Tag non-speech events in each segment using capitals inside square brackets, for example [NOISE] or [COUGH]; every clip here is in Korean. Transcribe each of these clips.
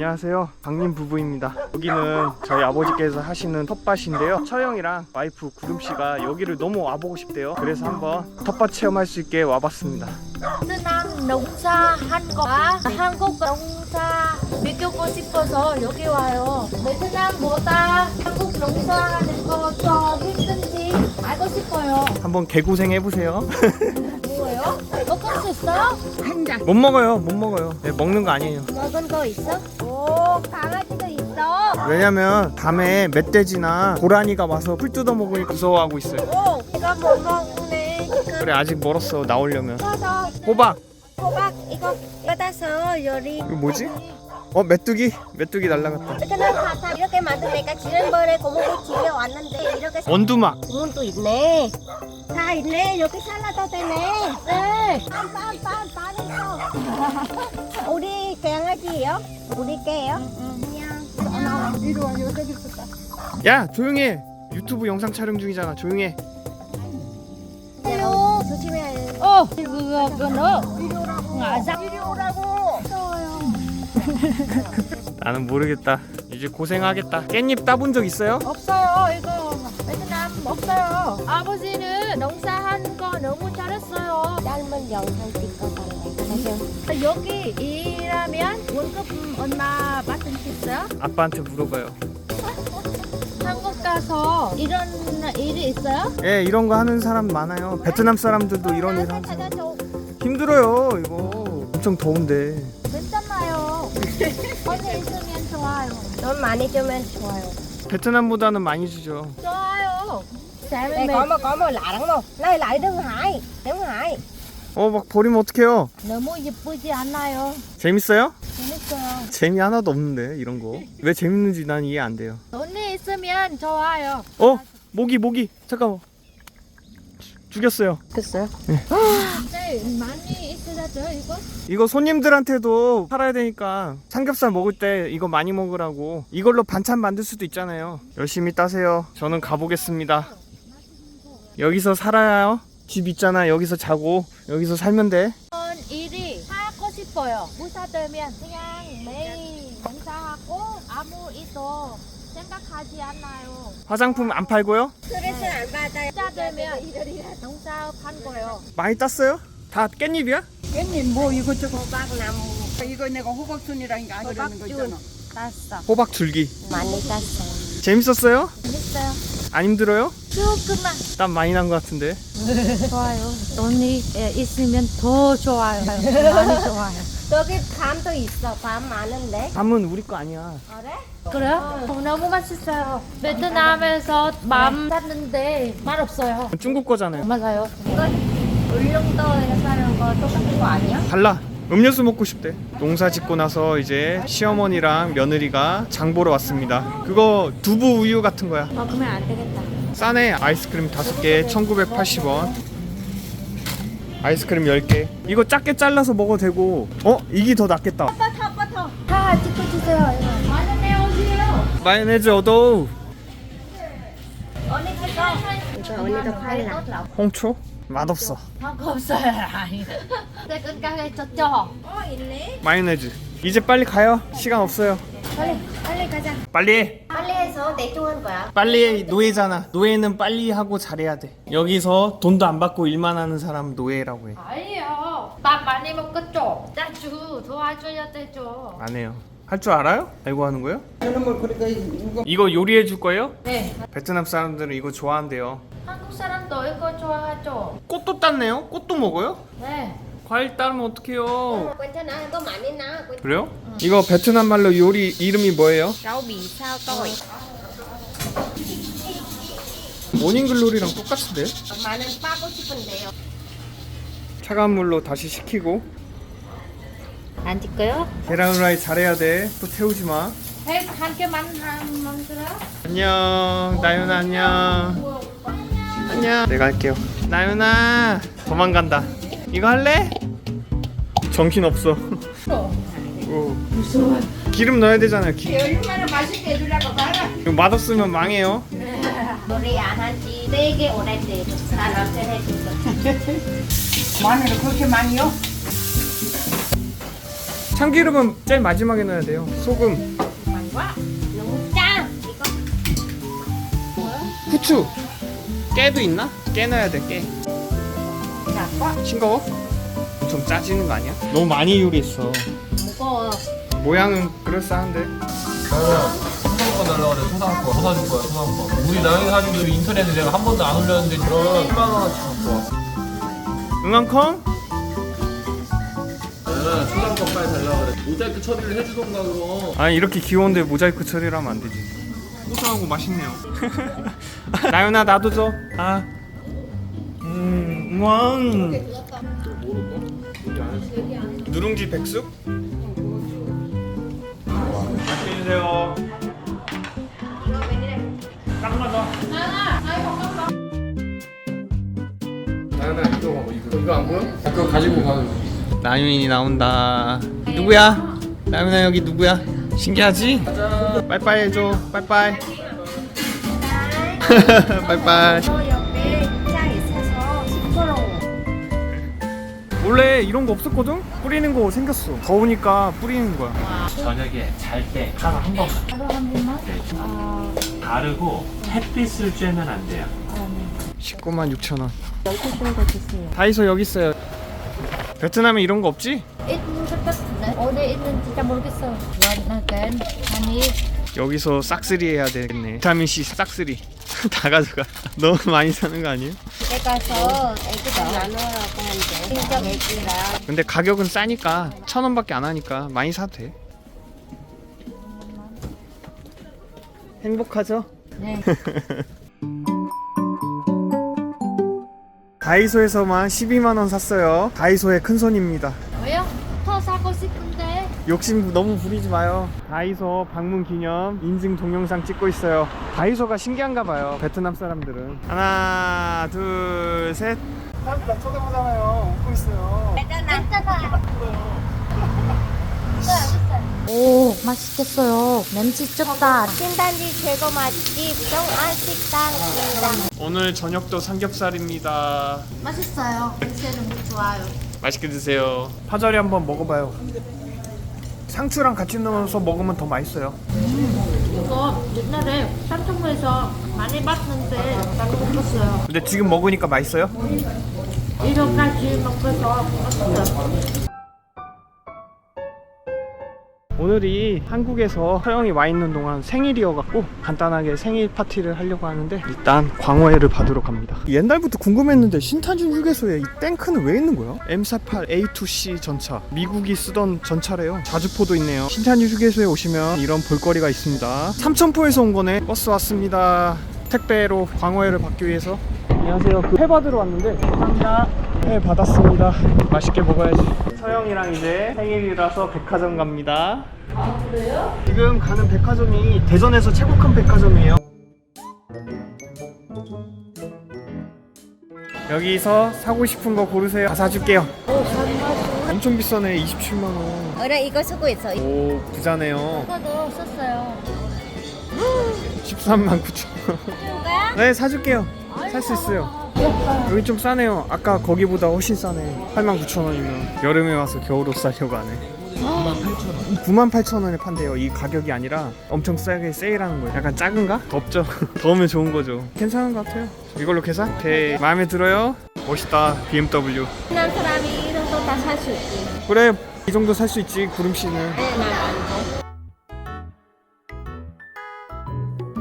안녕하세요. 강림 부부입니다. 여기는 저희 아버지께서 하시는 텃밭인데요. 처형이랑 와이프 구름 씨가 여기를 너무 와보고 싶대요. 그래서 한번 텃밭 체험할 수 있게 와봤습니다. 베트남 농사 한 거와 한국 농사 비교고 싶어서 여기 와요. 베트남보다 한국 농사 하는 거더 힘든지 알고 싶어요. 한번 개고생 해보세요. [LAUGHS] 먹을 수 있어요? 못 먹어요. 못 먹어요. 네, 먹는 거 아니에요. 먹은 거 있어? 오, 강아지도 있어. 왜냐면 밤에 멧돼지나 고라니가 와서 풀 뜯어 먹으니까 무서워하고 있어요. 오, 이거 못 먹네. 그래 아직 멀었어 나오려면. 호박. 호박 이거 받아서 요리. 이거 뭐지? 어 메뚜기? 메뚜기 날라갔다. 이렇게 만드니까 지난번에 고모부 집에 왔는데 이렇게 원두막. 주문도 있네. 다 있네. 여기 샐러드 되네. 네. 빤했어. [LAUGHS] 우리 강아지예요? 우리 개요? 안녕. 이리 와 여기 있었다. 야 조용해. 유튜브 영상 촬영 중이잖아. 조용해. 요 조심해야 해. 어, 그거 그거 맞아. 이리 오라고. 무서워요. [LAUGHS] 나는 모르겠다. 이제 고생하겠다. 깻잎 따본 적 있어요? 없어요. 이거 베트남 없어요. 아버지는 농사한 거 너무 잘했어요. 짧은 영상 찍어달래. 여기 일하면 월급 얼마 받을 수 있어요? 아빠한테 물어봐요. [LAUGHS] 한국 가서 이런 일이 있어요? 예, 이런 거 하는 사람 많아요. 베트남 사람들도 이런 일 하는 사람. 힘들어요, 이거. 엄청 더운데. 있으면 좋아요. 돈 많이 주면 좋아요. 베트남보다는 많이 주죠. 좋아요. Đây có một có một lạ lắm không? Này lại Đông Hải, Đông Hải. 어, 막 버리면 어떡해요? 너무 예쁘지 않아요? 재밌어요? 재밌어요. 재미 하나도 없는데, 이런 거. 왜 재밌는지 난 이해 안 돼요. 돈이 있으면 좋아요. 어? 모기, 모기. 잠깐만. 죽- 죽였어요. 됐어요? 네, 많이 있으라죠 이거? 이거 손님들한테도 팔아야 되니까 삼겹살 먹을 때 이거 많이 먹으라고 이걸로 반찬 만들 수도 있잖아요 열심히 따세요 저는 가보겠습니다 여기서 살아요 집 있잖아 여기서 자고 여기서 살면 돼 이런 일이 하고 싶어요. 무사되면 그냥 매일 농사하고 아무 일도 생각하지 않아요. 화장품 안 팔고요 스트레스 안 받아요. 무사되면 농사한 거예요. 많이 땄어요? 다 깻잎이야? 깻잎 뭐 이것저것 호박나무 이거 내가 호박순이라니까 안 그러는 거 있잖아. 땄어. 호박 줄기 많이 땄어요. 재밌었어요? 재밌어요. 안 힘들어요? 조금만 땀 많이 난 것 같은데 [LAUGHS] 좋아요. 돈이 예, 있으면 더 좋아요. 많이 좋아요. 여기 밤도 있어. 밤 많은데. 밤은 우리 거 아니야 그래? 그래요? 어, 너무 맛있어요. 베트남에서 맘 샀는데 맛 없어요. 중국 거잖아요 맞아요. 이거 울릉도에 사는 거 똑같은 거 아니야? 달라. 음료수 먹고 싶대. 농사 짓고 나서 이제 시어머니랑 며느리가 장 보러 왔습니다. 그거 두부 우유 같은 거야. 먹으면 안 되겠다. 싸네. 아이스크림 5개 1980원. 아이스크림 10개. 이거 작게 잘라서 먹어도 되고. 어? 이게 더 낫겠다. 다 찍어주세요. 이거. 많은 내 오세요. 마요네즈 얻어. 언니 찍어. 이거 언니도 팔라. 홍초? 맛없어. 한거 없어요. 최근 가게 졌죠? 어 있네. 마요네즈. 이제 빨리 가요. 시간 없어요. 빨리 가자. 빨리 해. 빨리 해서 대충 한 거야. 빨리 해. 노예잖아. 노예는 빨리 하고 잘해야 돼. 여기서 돈도 안 받고 일만 하는 사람 노예라고 해. 아니요. 밥 많이 먹었죠? 자주 도와줘야 되죠. 안 해요. 할 줄 알아요? 알고 하는 거예요? 저는 뭐 그러니까 이거 이거 요리해 줄 거예요? 네. 베트남 사람들은 이거 좋아한대요. 한국 사람도 이거 좋아하죠? 꽃도 땄네요? 꽃도 먹어요? 네. 과일 따르면 어떡해요? 괜찮아. 이거 많이 나. 그래요? 이거 베트남 말로 요리 이름이 뭐예요? bì sao tỏi. 모닝글로리랑 똑같은데? 엄마는 빠고 싶은데요. 차가운 물로 다시 식히고 안 찍어요? 계란 후라이 잘해야 돼. 또 태우지 마. 해, 한 개만 한 만들어요? 안녕. 나윤아 안녕. 안녕. 내가 할게요. 나윤아 도망간다. 이거 할래? 정신 없어. 무서워. 기름 넣어야 되잖아요. 기... 얼마나 맛있게 해주려고 봐라. 이거 맛없으면 망해요. 요리 안 한지 되게 오래돼. 나 남편 해준 거. 마늘을 그렇게 많이요? 참기름은 제일 마지막에 넣어야 돼요. 소금, 너무 짜 이거 후추, 깨도 있나? 깨 넣어야 돼. 깨. 작고 싱거워? 좀 짜지는 거 아니야? 너무 많이 요리했어. 무거워 모양은 그럴싸한데. 초상권 달라고 그래 초상권 사줄 거야 초상권 우리 나영이 사준 게 인터넷에 내가 한 번도 안 올렸는데 그런 10만 원어치 갖고 왔어 응앙콩? 네, 초상권 빨리 달라고 그래 모자이크 처리를 해주던가 그럼 아니 이렇게 귀여운데 모자이크 처리를 하면 안 되지. 고소하고 맛있네요. [LAUGHS] 나윤아 나도 줘. 아. 음, 왕. 누룽지 백숙? 맛있게 드세요. 딱 맞아. 나영아 이거 봐봐 이거 이거 안 보여? 그거 가지고 가 나윤이 나온다. 누구야? 나윤아 여기 누구야? 신기하지? 빠이빠이 해줘. 빠이빠이. [LAUGHS] 빠이빠이. 원래 이런 거 없었거든? 뿌리는 거 생겼어. 더우니까 뿌리는 거야. 저녁에 잘 때 하루 한 번만. 하루 한 번만? 네. 바르고 햇빛을 쬐면 안 돼요. 19만 6천 원. 다이소 여기 있어요. 베트남에 이런 거 없지? 있는 것 같은데 어디 있는지 잘 모르겠어 원하건 아니 여기서 싹쓸이 해야 되겠네. 비타민 C 싹쓸이. 다 가져가. [LAUGHS] 너무 많이 사는 거 아니에요? 내가서 애기들 나누라고 하는데 친정 애기랑 근데 가격은 싸니까 천 원밖에 안 하니까 많이 사도 돼. 행복하죠? 네. [LAUGHS] 다이소에서만 12만 원 샀어요. 다이소의 큰 손입니다. 왜요? 더 사고 싶은데 욕심 너무 부리지 마요. 다이소 방문 기념 인증 동영상 찍고 있어요. 다이소가 신기한가 봐요. 베트남 사람들은. 하나, 둘, 셋. 사람들 나 쳐다보잖아요. 웃고 있어요. 괜찮아 [LAUGHS] 오 맛있겠어요 냄새 좋다 신단지 최고 맛집 정안 식당입니다 오늘 저녁도 삼겹살입니다. 맛있어요 냄새 너무 좋아요 맛있게 드세요. 파절이 한번 먹어봐요. 상추랑 같이 넣어서 먹으면 더 맛있어요. 이거 옛날에 삼성에서 많이 봤는데 잘 먹었어요 근데 지금 먹으니까 맛있어요? 이거까지 먹어서 맛있어요 오늘이 한국에서 서영이 와 있는 동안 생일이어갖고 간단하게 생일 파티를 하려고 하는데 일단 광어회를 받으러 갑니다. 옛날부터 궁금했는데 신탄준 휴게소에 이 탱크는 왜 있는 거야? M48 A2C 전차 미국이 쓰던 전차래요. 자주포도 있네요. 신탄준 휴게소에 오시면 이런 볼거리가 있습니다. 삼천포에서 온 거네. 버스 왔습니다. 택배로 광어회를 받기 위해서 안녕하세요. 그 회 받으러 왔는데 감사합니다. 회 받았습니다. 맛있게 먹어야지. 서영이랑 이제 생일이라서 백화점 갑니다. 아 그래요? 지금 가는 백화점이 대전에서 최고 큰 백화점이에요. 여기서 사고 싶은 거 고르세요. 다 사줄게요. 엄청 비싸네. 27만 원. 어래 이거 쓰고 있어 오 부자네요. 이거도 썼어요 13만 9천 원. 거야? 네 사줄게요. 살 수 있어요. 여기 좀 싸네요. 아까 거기보다 훨씬 싸네. 8만 9천 원이면 여름에 와서 겨울 옷 사려고 하네. 9만 8천 원에 판대요. 이 가격이 아니라 엄청 싸게 세일하는 거예요. 약간 작은가? 덥죠. [LAUGHS] 더우면 좋은 거죠. 괜찮은 것 같아요. 이걸로 계산? 오케이. 마음에 들어요? 멋있다. BMW. 난 사람이 이런 거다 살 수 있지 그래. 이 정도 살 수 있지. 구름 씨는. 네난 아니고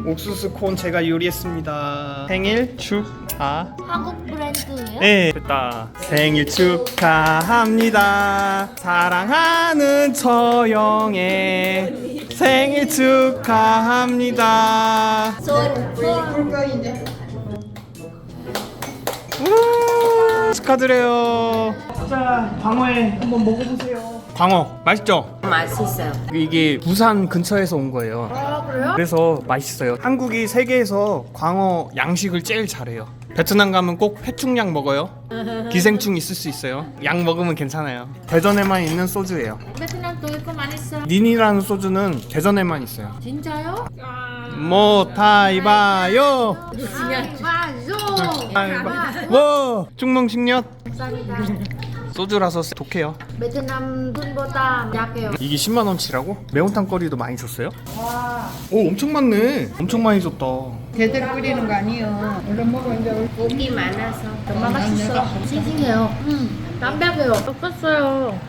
옥수수 콘 제가 요리했습니다. 생일 축하. 한국 브랜드예요? 네, 됐다. 생일 축하합니다. 사랑하는 처영의 생일 축하합니다. 우, 축하드려요. 자, 광어에 한번 먹어보세요. 광어 맛있죠? 맛있어요 이게 부산 근처에서 온 거예요. 아 그래요? 그래서 맛있어요. 한국이 세계에서 광어 양식을 제일 잘해요. 베트남 가면 꼭 회충약 먹어요. [LAUGHS] 기생충 있을 수 있어요. 약 먹으면 괜찮아요. 대전에만 있는 소주예요. 베트남도 이거 많이 써 닌이라는 소주는 대전에만 있어요. 진짜요? 뭐 타이바요. 맞아 타이바. 뭐 중몽식력. 소주라서 독해요. 베트남 돈보다 약해요. 이게 10만 원치라고? 매운탕 거리도 많이 줬어요? 와. 오 엄청 많네. 엄청 많이 줬다. 제대로 끓이는 거 아니에요. 얼른 먹어 이제. 고기 많아서 너무 맛있어. 싱싱해요. 음, 담백해요. 섞었어요.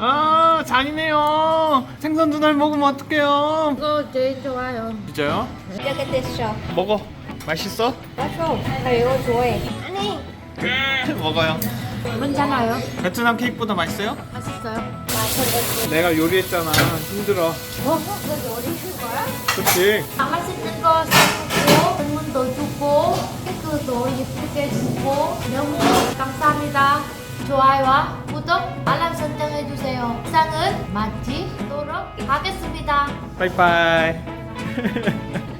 아 잔이네요. 생선 두날 먹으면 어떡해요? 이거 제일 좋아요. 진짜요? 이렇게 됐어 먹어. 맛있어? 맛있어 나 이거 좋아해 아니 [LAUGHS] 먹어요. 괜찮아요? 베트남 케이크보다 맛있어요? 맛있어요. 내가 요리했잖아. 힘들어. 어? 너 요리할 거야? 그렇지. 아, 맛있는 거 사주고 선물도 주고 케이크도 예쁘게 주고 너무 감사합니다. 좋아요와 구독, 알람 설정해주세요. 영상은 마치도록 하겠습니다. 바이바이. [LAUGHS]